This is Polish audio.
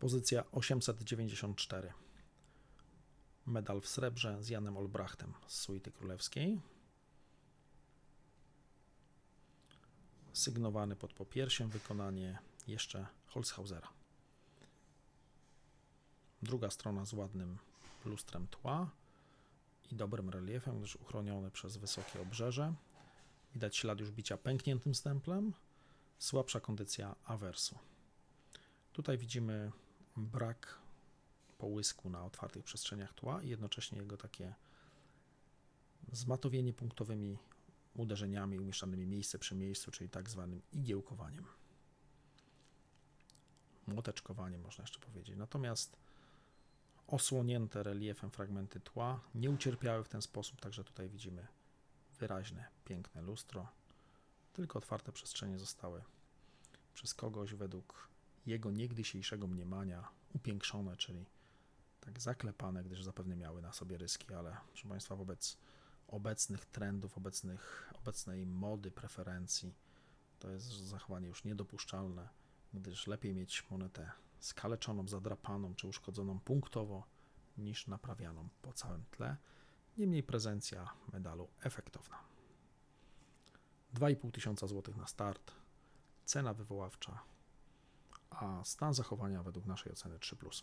Pozycja 894. Medal w srebrze z Janem Olbrachtem z suity królewskiej. Sygnowany pod popiersiem, wykonanie jeszcze Holzhausera. Druga strona z ładnym lustrem tła i dobrym reliefem, gdyż uchroniony przez wysokie obrzeże. Widać ślad już bicia pękniętym stemplem, słabsza kondycja awersu. Tutaj widzimy brak połysku na otwartych przestrzeniach tła i jednocześnie jego takie zmatowienie punktowymi uderzeniami umieszczanymi miejsce przy miejscu, czyli tak zwanym igiełkowaniem. Młoteczkowaniem można jeszcze powiedzieć. Natomiast osłonięte reliefem fragmenty tła nie ucierpiały w ten sposób, także tutaj widzimy wyraźne, piękne lustro. Tylko otwarte przestrzenie zostały przez kogoś według jego niegdysiejszego mniemania upiększone, czyli tak zaklepane, gdyż zapewne miały na sobie ryski, ale proszę Państwa, wobec obecnych trendów, obecnych, obecnej mody, preferencji, to jest zachowanie już niedopuszczalne, gdyż lepiej mieć monetę skaleczoną, zadrapaną czy uszkodzoną punktowo, niż naprawianą po całym tle. Niemniej prezencja medalu efektowna. 2,5 tysiąca złotych na start, cena wywoławcza, a stan zachowania według naszej oceny 3+.